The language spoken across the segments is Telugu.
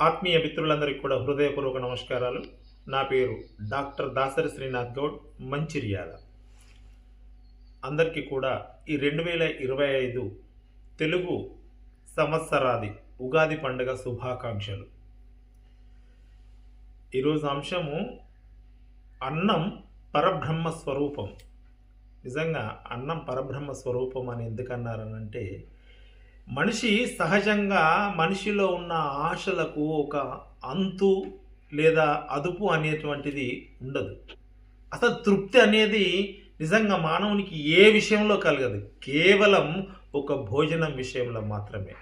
ఆత్మీయ మిత్రులందరికీ కూడా హృదయపూర్వక నమస్కారాలు. నా పేరు డాక్టర్ దాసరి శ్రీనాథ్ గౌడ్ మంచిర్యాల. అందరికీ కూడా ఈ రెండు వేల ఇరవై ఐదు తెలుగు సంవత్సరాది ఉగాది పండుగ శుభాకాంక్షలు. ఈరోజు అంశము అన్నం పరబ్రహ్మ స్వరూపం. నిజంగా అన్నం పరబ్రహ్మ స్వరూపం అని ఎందుకన్నారనంటే మనిషి సహజంగా మనిషిలో ఉన్న ఆశలకు ఒక అంతు లేదా అదుపు అనేటువంటిది ఉండదు. అసలు తృప్తి అనేది నిజంగా మానవునికి ఏ విషయంలో కలగదు. కేవలం ఒక భోజనం విషయంలో మాత్రమే.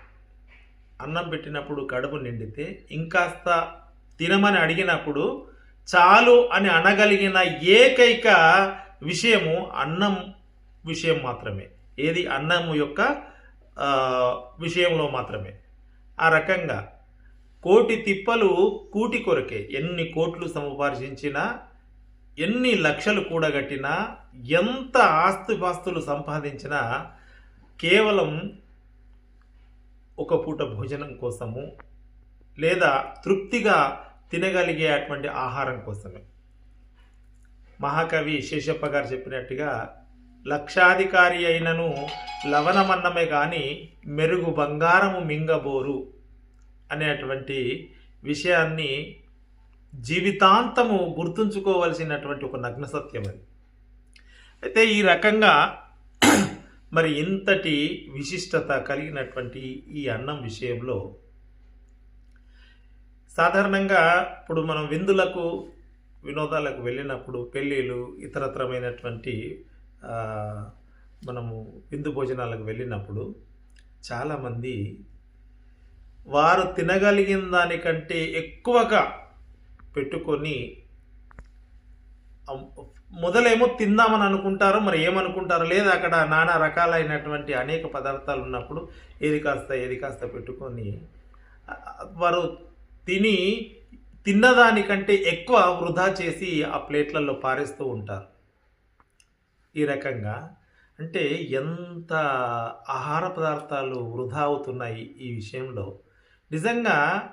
అన్నం పెట్టినప్పుడు కడుపు నిండితే ఇంకాస్త తినమని అడిగినప్పుడు చాలు అని అనగలిగిన ఏకైక విషయము అన్నం విషయం మాత్రమే. ఏది అన్నం యొక్క విషయంలో మాత్రమే. ఆ రకంగా కోటి తిప్పలు కూటి కొరకే ఎన్ని కోట్లు సముపార్జించినా ఎన్ని లక్షలు కూడగట్టినా ఎంత ఆస్తిపాస్తులు సంపాదించినా కేవలం ఒక పూట భోజనం కోసము లేదా తృప్తిగా తినగలిగే అటువంటి ఆహారం కోసమే. మహాకవి శేషప్ప గారు చెప్పినట్టుగా లక్షాధికారి అయినను లవణమన్నమే కానీ మెరుగు బంగారము మింగబోరు అనేటువంటి విషయాన్ని జీవితాంతము గుర్తుంచుకోవలసినటువంటి ఒక నగ్న సత్యం అది. అయితే ఈ రకంగా మరి ఇంతటి విశిష్టత కలిగినటువంటి ఈ అన్నం విషయంలో సాధారణంగా ఇప్పుడు మనం విందులకు వినోదాలకు వెళ్ళినప్పుడు పెళ్ళిళ్ళు ఇతరత్రమైనటువంటి మనము విందు భోజనాలకు వెళ్ళినప్పుడు చాలామంది వారు తినగలిగిన దానికంటే ఎక్కువగా పెట్టుకొని మొదలేమో తిందామని అనుకుంటారు మరి ఏమనుకుంటారు లేదా అక్కడ నానా రకాలైనటువంటి అనేక పదార్థాలు ఉన్నప్పుడు ఏది కాస్త ఏది కాస్త పెట్టుకొని వారు తిని తిన్నదానికంటే ఎక్కువ వృధా చేసి ఆ ప్లేట్లలో పారేస్తూ ఉంటారు. ఈ రకంగా అంటే ఎంత ఆహార పదార్థాలు వృధా అవుతున్నాయి ఈ విషయంలో. నిజంగా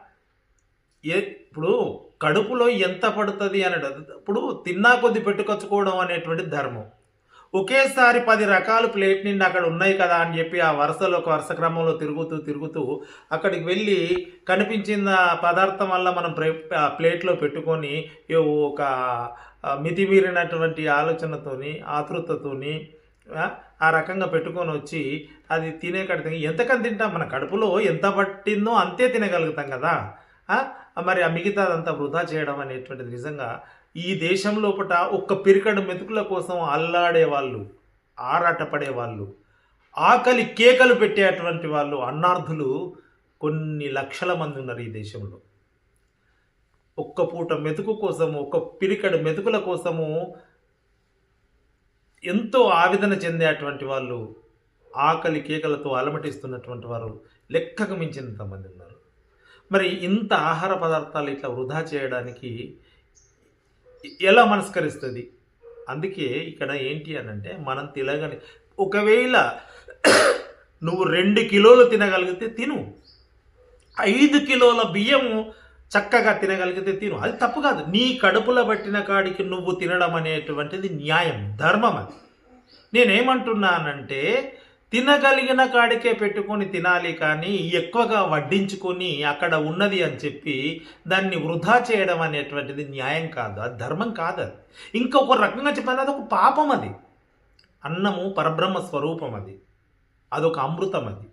ఏ ఇప్పుడు కడుపులో ఎంత పడుతుంది అనడు ఇప్పుడు తిన్నా కొద్ది పెట్టుకొచ్చుకోవడం అనేటువంటి ధర్మం. ఒకేసారి పది రకాల ప్లేట్ నిండి అక్కడ ఉన్నాయి కదా అని చెప్పి ఆ వరుసలో ఒక వరుస క్రమంలో తిరుగుతూ తిరుగుతూ అక్కడికి వెళ్ళి కనిపించిన పదార్థం వల్ల మనం ప్రే ప్లేట్లో పెట్టుకొని ఏ ఒక మితిమీరినటువంటి ఆలోచనతోని ఆతృతతోని ఆ, రకంగా పెట్టుకొని వచ్చి అది తినే కడితే ఎంతకని తింటాం? మన కడుపులో ఎంత పట్టిందో అంతే తినగలుగుతాం కదా. మరి ఆ మిగతాదంతా వృధా చేయడం అనేటువంటిది నిజంగా ఈ దేశం లోపల ఒక్క పిరికడు మెతుకుల కోసం అల్లాడే వాళ్ళు ఆరాటపడే వాళ్ళు ఆకలి కేకలు పెట్టేటువంటి వాళ్ళు అన్నార్థులు కొన్ని లక్షల మంది ఉన్నారు ఈ దేశంలో. ఒక్క పూట మెతుకు కోసము ఒక్క పిరికడు మెతుకుల కోసము ఎంతో ఆవేదన చెందేటువంటి వాళ్ళు ఆకలి కేకలతో అలమటిస్తున్నటువంటి వారు లెక్కకు మించినంత మంది ఉన్నారు. మరి ఇంత ఆహార పదార్థాలు ఇట్లా వృధా చేయడానికి ఎలా మనస్కరిస్తుంది? అందుకే ఇక్కడ ఏంటి అని అంటే మనం తినగని ఒకవేళ నువ్వు రెండు కిలోలు తినగలిగితే తిను. ఐదు కిలోల బియ్యము చక్కగా తినగలిగితే తిను. అది తప్పు కాదు. నీ కడుపులో పట్టిన కాడికి నువ్వు తినడం అనేటువంటిది న్యాయం ధర్మం అది. నేనేమంటున్నానంటే తినగలిగిన కాడికే పెట్టుకొని తినాలి కానీ ఎక్కువగా వడ్డించుకొని అక్కడ ఉన్నది అని చెప్పి దాన్ని వృధా చేయడం అనేటువంటిది న్యాయం కాదు. అది ధర్మం కాదు అది. ఇంకొక రకంగా చెప్పాలి అది ఒక పాపం అది. అన్నము పరబ్రహ్మ స్వరూపం అది. అదొక అమృతం అది.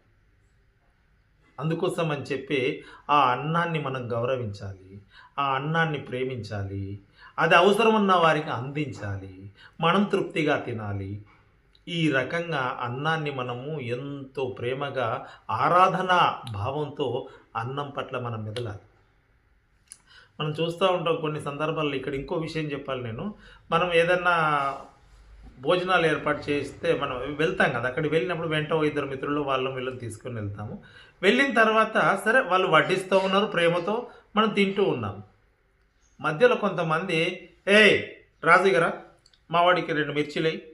అందుకోసం అని చెప్పి ఆ అన్నాన్ని మనం గౌరవించాలి. ఆ అన్నాన్ని ప్రేమించాలి. అది అవసరం ఉన్న వారికి అందించాలి. మనం తృప్తిగా తినాలి. ఈ రకంగా అన్నాన్ని మనము ఎంతో ప్రేమగా ఆరాధనా భావంతో అన్నం పట్ల మనం మెదలాలి. మనం చూస్తూ ఉంటాం కొన్ని సందర్భాల్లో ఇక్కడ ఇంకో విషయం చెప్పాలి నేను. మనం ఏదన్నా భోజనాలు ఏర్పాటు చేస్తే మనం వెళ్తాం కదా అక్కడికి వెళ్ళినప్పుడు వెంట ఇద్దరు మిత్రులు వాళ్ళని వీళ్ళని తీసుకొని వెళ్తాము. వెళ్ళిన తర్వాత సరే వాళ్ళు వడ్డిస్తూ ఉన్నారు ప్రేమతో మనం తింటూ ఉన్నాం. మధ్యలో కొంతమంది ఏ రాజు గారా మా వాడికి రెండు మిర్చిలేయి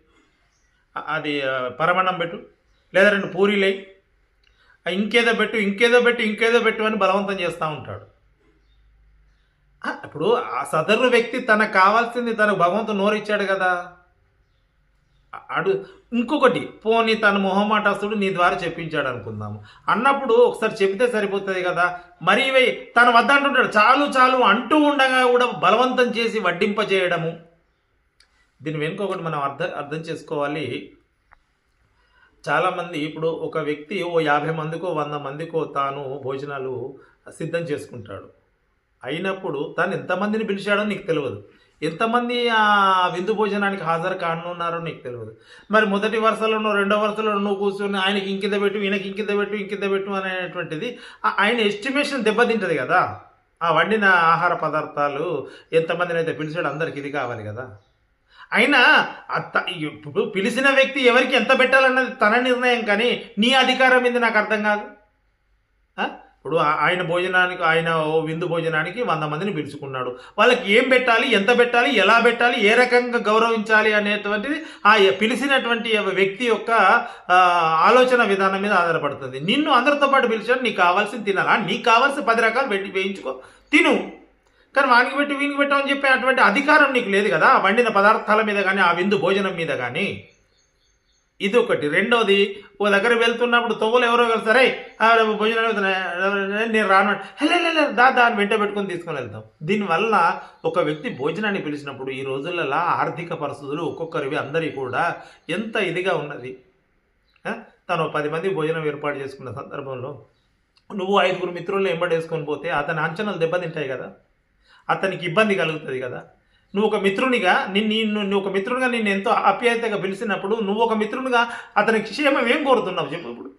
అది పరమణం పరమన్నం పెట్టు లేదా రెండు పూరీలేయి ఇంకేదో పెట్టు ఇంకేదో పెట్టు ఇంకేదో పెట్టు అని బలవంతం చేస్తూ ఉంటాడు. ఇప్పుడు ఆ సదరు వ్యక్తి తనకు కావాల్సింది తనకు భగవంతుడు నోరిచ్చాడు కదా. అడు ఇంకొకటి పోనీ తన మొహమాటస్తుడు నీ ద్వారా చెప్పించాడు అనుకుందాము. అన్నప్పుడు ఒకసారి చెబితే సరిపోతుంది కదా. మరి తన వద్ద అంటుంటాడు చాలు చాలు అంటూ ఉండగా కూడా బలవంతం చేసి వడ్డింప చేయడము దీని వెనుక ఒకటి మనం అర్థం అర్థం చేసుకోవాలి. చాలామంది ఇప్పుడు ఒక వ్యక్తి ఓ యాభై మందికో వంద మందికో తాను భోజనాలు సిద్ధం చేసుకుంటాడు. అయినప్పుడు తాను ఎంతమందిని పిలిచాడో నీకు తెలియదు. ఎంతమంది ఆ విందు భోజనానికి హాజరు కానున్నారో నీకు తెలియదు. మరి మొదటి వరుసలోనో రెండో వరుసలో నువ్వు కూర్చొని ఆయనకి ఇంకింత పెట్టు ఈయనకి ఇంకింత పెట్టు ఇంకింత పెట్టు అనేటువంటిది ఆయన ఎస్టిమేషన్ దెబ్బతింటది కదా. ఆ వండిన ఆహార పదార్థాలు ఎంతమందిని అయితే పిలిచాడో అందరికి ఇది కావాలి కదా. అయినా అత్త ఇప్పుడు పిలిచిన వ్యక్తి ఎవరికి ఎంత పెట్టాలన్నది తన నిర్ణయం కానీ నీ అధికారం ఇది నాకు అర్థం కాదు. ఇప్పుడు ఆయన భోజనానికి ఆయన ఓ విందు భోజనానికి వంద మందిని పిలుచుకున్నాడు. వాళ్ళకి ఏం పెట్టాలి ఎంత పెట్టాలి ఎలా పెట్టాలి ఏ రకంగా గౌరవించాలి అనేటువంటిది ఆ పిలిచినటువంటి వ్యక్తి యొక్క ఆలోచన విధానం మీద ఆధారపడుతుంది. నిన్ను అందరితో పాటు పిలిచాడు నీకు కావాల్సింది తినాలా? నీకు కావాల్సిన పది రకాలు పెట్టి వేయించుకో. తిను. కానీ వానికి పెట్టి వీనికి పెట్టమని చెప్పే అటువంటి అధికారం నీకు లేదు కదా. వండిన పదార్థాల మీద కానీ ఆ విందు భోజనం మీద కానీ ఇది ఒకటి. రెండోది ఓ దగ్గర వెళ్తున్నప్పుడు తొవ్వులు ఎవరో వెళ్తారే భోజనం నేను రాను హే దా దాన్ని వెంట పెట్టుకొని తీసుకొని వెళ్తాం. దీనివల్ల ఒక వ్యక్తి భోజనాన్ని పిలిచినప్పుడు ఈ రోజులలో ఆర్థిక పరిస్థితులు ఒక్కొక్కరివి అందరి కూడా ఎంత ఇదిగా ఉన్నది. తను పది మంది భోజనం ఏర్పాటు చేసుకున్న సందర్భంలో నువ్వు ఐదుగురు మిత్రులను ఎంబడేసుకొని పోతే అతని అంచనాలు దెబ్బతింటాయి కదా. అతనికి ఇబ్బంది కలుగుతుంది కదా. నువ్వు ఒక మిత్రునిగా నిన్ను నువ్వు ఒక మిత్రునిగా నిన్ను ఎంతో ఆప్యాయతగా పిలిచినప్పుడు నువ్వు ఒక మిత్రునిగా అతనికి క్షేమం ఏం కోరుతున్నావు చెప్పు ఇప్పుడు.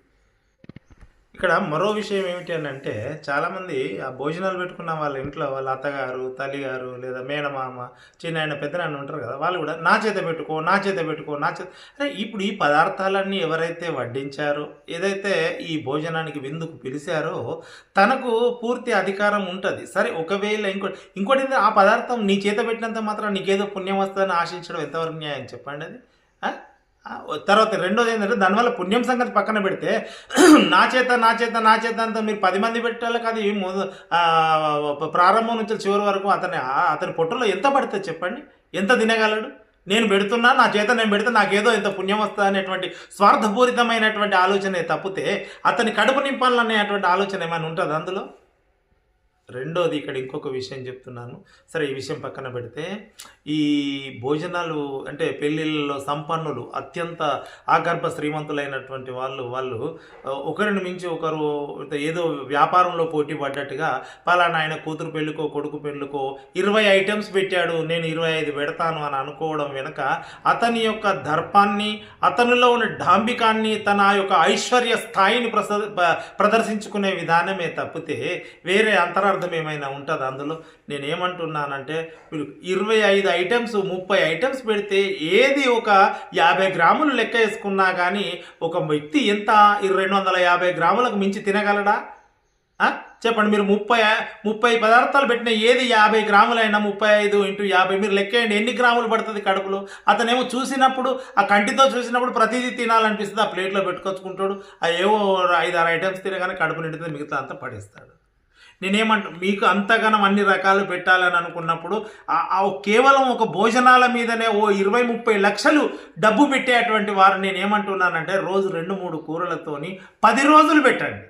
ఇక్కడ మరో విషయం ఏమిటి అని అంటే చాలామంది ఆ భోజనాలు పెట్టుకున్న వాళ్ళ ఇంట్లో వాళ్ళ అత్తగారు తల్లిగారు లేదా మేనమామ చిన్న పెద్దనాన్న ఉంటారు కదా వాళ్ళు కూడా నా చేత పెట్టుకో నా చేత పెట్టుకో నా చేత అరే ఇప్పుడు ఈ పదార్థాలన్నీ ఎవరైతే వడ్డించారో ఏదైతే ఈ భోజనానికి విందుకు పిలిచారో తనకు పూర్తి అధికారం ఉంటుంది. సరే ఒకవేళ ఇంకోటి ఇంకోటి ఆ పదార్థం నీ చేత పెట్టినంత మాత్రం నీకేదో పుణ్యం వస్తుందని ఆశించడం ఎంతవరకు న్యాయం? చెప్పండి అది. తర్వాత రెండోది ఏంటంటే దానివల్ల పుణ్యం సంగతి పక్కన పెడితే నా చేత నా చేత నా చేత అంత మీరు పది మంది పెట్టాలి కాదు ప్రారంభం నుంచి చివరి వరకు అతని అతని పొట్టలో ఎంత పడుతుంది చెప్పండి. ఎంత తినగలడు? నేను పెడుతున్నా నా చేత నేను పెడితే నాకేదో ఎంత పుణ్యం వస్తుంది అనేటువంటి స్వార్థపూరితమైనటువంటి ఆలోచన తప్పితే అతని కడుపు నింపాలనేటువంటి ఆలోచన ఏమైనా ఉంటుంది అందులో? రెండోది ఇక్కడ ఇంకొక విషయం చెప్తున్నాను. సరే ఈ విషయం పక్కన పెడితే ఈ భోజనాలు అంటే పెళ్ళిళ్ళలో సంపన్నులు అత్యంత ఆగర్భ శ్రీమంతులైనటువంటి వాళ్ళు వాళ్ళు ఒకరిని మించి ఒకరు ఏదో వ్యాపారంలో పోటీ పడ్డట్టుగా పలానా ఆయన కూతురు పెళ్ళికో కొడుకు పెళ్ళికో ఇరవై ఐటమ్స్ పెట్టాడు నేను ఇరవై ఐదు పెడతాను అని అనుకోవడం వెనుక అతని యొక్క దర్పాన్ని అతనిలో ఉన్న డాంబికాన్ని తన యొక్క ఐశ్వర్య స్థాయిని ప్రస ప్రదర్శించుకునే విధానమే తప్పితే వేరే అంతరార్థం ఏమైనా ఉంటుంది అందులో? నేను ఏమంటున్నానంటే మీరు ఇరవై ఐదు ఐటమ్స్ ముప్పై ఐటమ్స్ పెడితే ఏది ఒక యాభై గ్రాములు లెక్క వేసుకున్నా కానీ ఒక వ్యక్తి ఎంత? రెండు వందల యాభై గ్రాములకు మించి తినగలడా? చెప్పండి మీరు ముప్పై ముప్పై పదార్థాలు పెట్టిన ఏది యాభై గ్రాములైనా ముప్పై ఐదు ఇంటూ యాభై మీరు లెక్కేయండి ఎన్ని గ్రాములు పడుతుంది కడుపులో? అతనేమో చూసినప్పుడు ఆ కంటితో చూసినప్పుడు ప్రతిదీ తినాలనిపిస్తుంది. ఆ ప్లేట్లో పెట్టుకొచ్చుకుంటాడు. ఆ ఏవో ఐదు ఆరు ఐటమ్స్ తినగానే కడుపు నిండుతుంది మిగతా అంతా పడేస్తాడు. నేనేమంట మీకు అంతగానం అన్ని రకాలు పెట్టాలని అనుకున్నప్పుడు ఆ- కేవలం ఒక భోజనాల మీదనే ఓ ఇరవై ముప్పై లక్షలు డబ్బు పెట్టేటువంటి వారు నేను ఏమంటున్నానంటే రోజు రెండు మూడు కూరలతోని పది రోజులు పెట్టండి.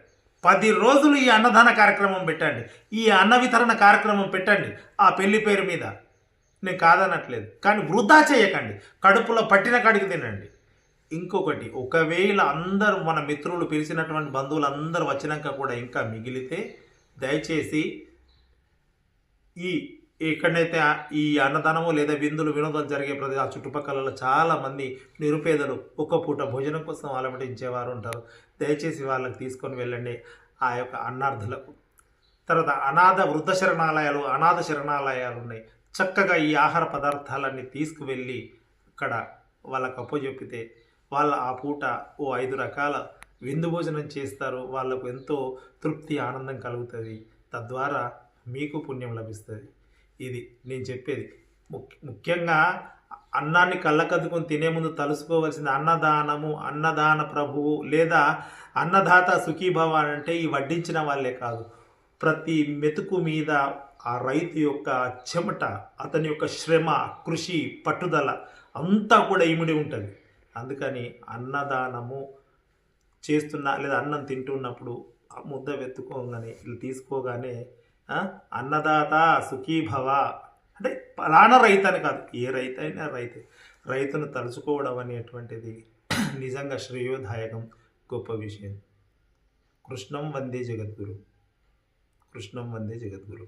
పది రోజులు ఈ అన్నదాన కార్యక్రమం పెట్టండి. ఈ అన్న వితరణ కార్యక్రమం పెట్టండి ఆ పెళ్ళి పేరు మీద. నేను కాదనట్లేదు. కానీ వృధా చేయకండి. కడుపులో పట్టిన కాడికి తినండి. ఇంకొకటి ఒకవేళ అందరూ మన మిత్రులు పిలిచినటువంటి బంధువులు అందరూ వచ్చినాక కూడా ఇంకా మిగిలితే దయచేసి ఈ ఎక్కడైతే ఈ అన్నదానము లేదా విందులు వినోదాలు జరిగే ప్రతి ఆ చుట్టుపక్కల చాలామంది నిరుపేదలు ఒక్క పూట భోజనం కోసం అలమటించేవారు ఉంటారు. దయచేసి వాళ్ళకి తీసుకొని వెళ్ళండి. ఆ యొక్క అన్నార్థులకు తర్వాత అనాథ వృద్ధ శరణాలయాలు అనాథ శరణాలయాలు ఉన్నాయి. చక్కగా ఈ ఆహార పదార్థాలన్నీ తీసుకువెళ్ళి అక్కడ వాళ్ళకు అప్పచెప్పితే వాళ్ళ ఆ పూట ఓ ఐదు రకాల విందు భోజనం చేస్తారు వాళ్ళకు ఎంతో తృప్తి ఆనందం కలుగుతుంది. తద్వారా మీకు పుణ్యం లభిస్తుంది. ఇది నేను చెప్పేది. ముఖ్యంగా అన్నాన్ని కళ్ళకద్దుకొని తినే ముందు తలుసుకోవలసిన అన్నదానము అన్నదాన ప్రభువు లేదా అన్నదాత సుఖీభవ అంటే ఈ వడ్డించిన వాళ్ళే కాదు. ప్రతి మెతుకు మీద ఆ రైతు యొక్క చెమట అతని యొక్క శ్రమ కృషి పట్టుదల అంతా కూడా ఇమిడి ఉంటుంది. అందుకని అన్నదానము చేస్తున్నా లేదా అన్నం తింటున్నప్పుడు ఆ ముద్ద వెతుకోగానే ఇది తీసుకోగానే అన్నదాత సుఖీభవ. అంటే పలానా రైతు అని కాదు ఏ రైతు అయినా రైతు. రైతును తలుచుకోవడం అనేటువంటిది నిజంగా శ్రేయోదాయకం గొప్ప విషయం. కృష్ణం వందే జగద్గురు. కృష్ణం వందే జగద్గురు.